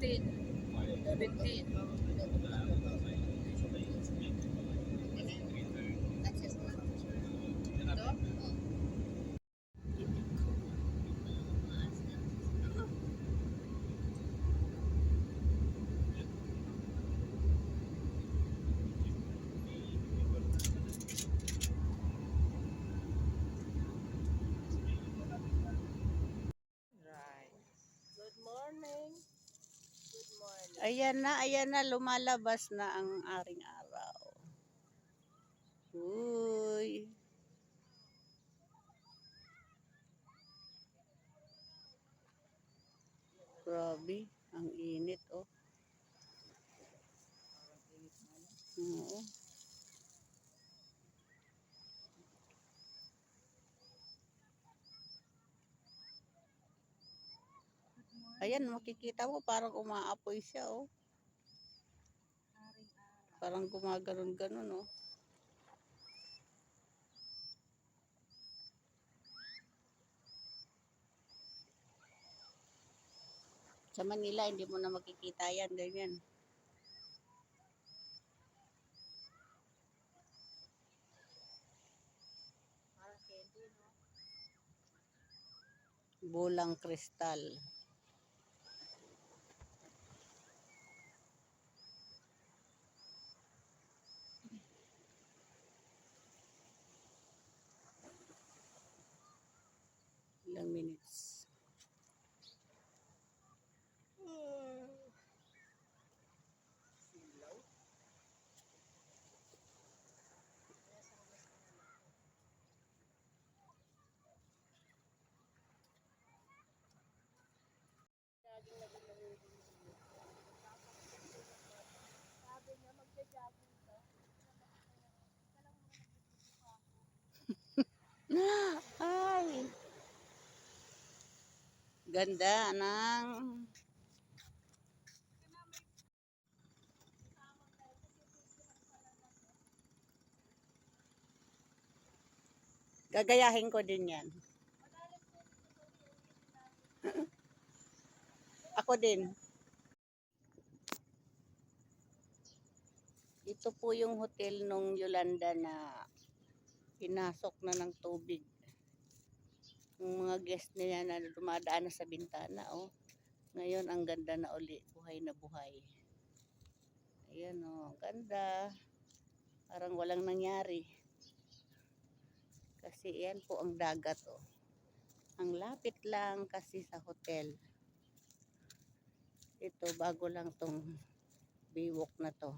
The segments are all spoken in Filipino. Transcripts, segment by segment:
16. 15. Ayan na, ayan na, lumalabas na ang aring araw. Uy. Grabe, ang init oh. Oo. Ayan, makikita mo parang umaapoy siya oh. Parang gumaganon-ganon oh. Sa Manila, hindi mo na makikita yan, ganyan. Bulang kristal. Ay! Ganda ng Gagayahin ko din yan. Ako din. Ito po yung hotel nung Yolanda na pinasok na ng tubig. Yung mga guest niya na dumadaan na sa bintana, oh. Ngayon, ang ganda na uli. Buhay na buhay. Ayan, oh. Ganda. Parang walang nangyari. Kasi yan po ang dagat, oh. Ang lapit lang kasi sa hotel. Ito, bago lang tong biwok na to.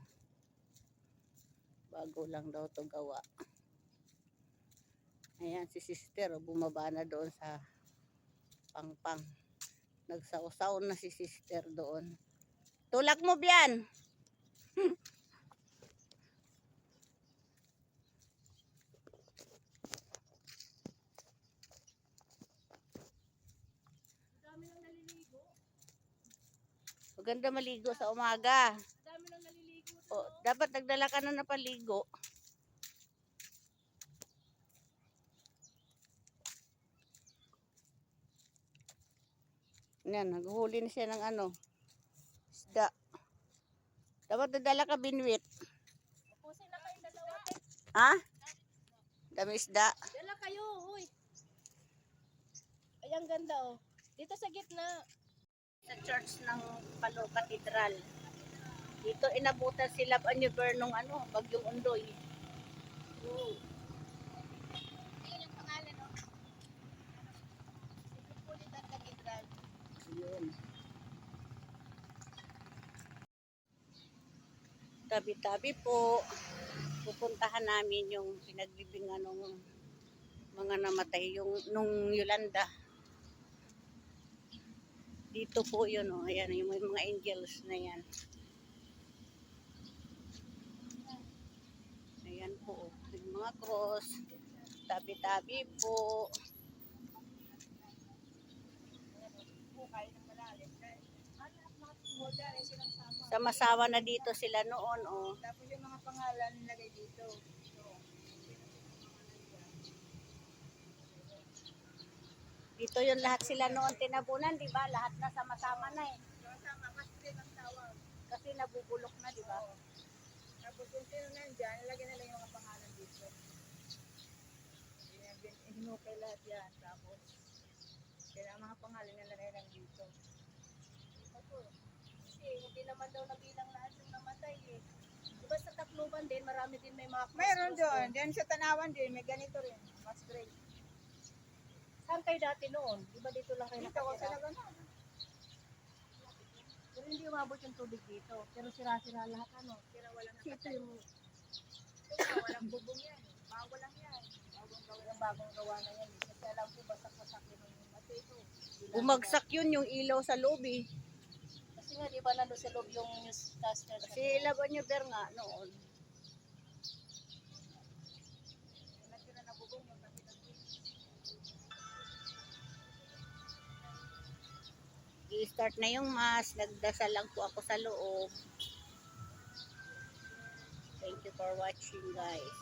Bago lang daw to gawa. Ayan, si sister, oh, bumaba na doon sa pangpang. Nagsausaw na si sister doon. Tulak mo, Bian! Maganda maligo sa umaga. Dami nang naliligo. O, dapat nagdala ka na na paligo. Yan, naghuli na siya ng ano, isda. Dapat nagdala ka binwit. Pusin na kayong dalawa. Ha? Dami isda. Dala kayo, huy. Ay, ang ganda, oh. Dito sa gitna. Sa church ng Palo Cathedral. Dito inabutan sila Anniver nung ano, Bagyong Undoy. Oo. Ayun yung pangalan, oh. Metropolitan Cathedral. Yun. Tabi-tabi po, pupuntahan namin yung pinaglibingan ng mga namatay yung nung Yolanda. Dito po yun, oh. Ayan, yung mga angels na yan. Ayan po. Yung mga cross. Tabi-tabi po. Sama-sama na dito sila noon, oh. Tapos yung mga pangalan nilagay dito. Dito yung lahat sila noon tinabunan, di ba? Lahat na sama-sama na eh. tama, mas din ang tawag. Kasi nabubulok na, di ba? Oo. Tapos kung sino nandyan, lagyan nila yung mga pangalan dito. Hinukay lahat yan. Tapos, kaya mga pangalan nila na lang dito. Ako, kasi hindi naman daw nabilang lahat yung namatay eh. Diba sa Tacloban din, marami din may mga Mayroon cross-cross doon. Diyan sa Tanawan din, may ganito rin. Mas great. Saan kayo dati noon? Di ba dito lang kayo Dito ko nakatira? talaga na. Pero hindi umabot yung tubig dito. Pero sira-sira lahat ano. Kaya walang Kasi ito nakatayo. yung, Ito, walang bubong yan. Bago lang yan. Bagong gawa. yung bagong gawa na yan. Kasi alam ko basak-basak yun yung Kasi ito. Bumagsak yun yung ilaw sa loob eh. Kasi nga, di ba nandun sa loob yung newscaster? Kasi laban niyo ber nga noon. I-start na yung mass. Nagdasal lang po ako sa loob. Thank you for watching guys.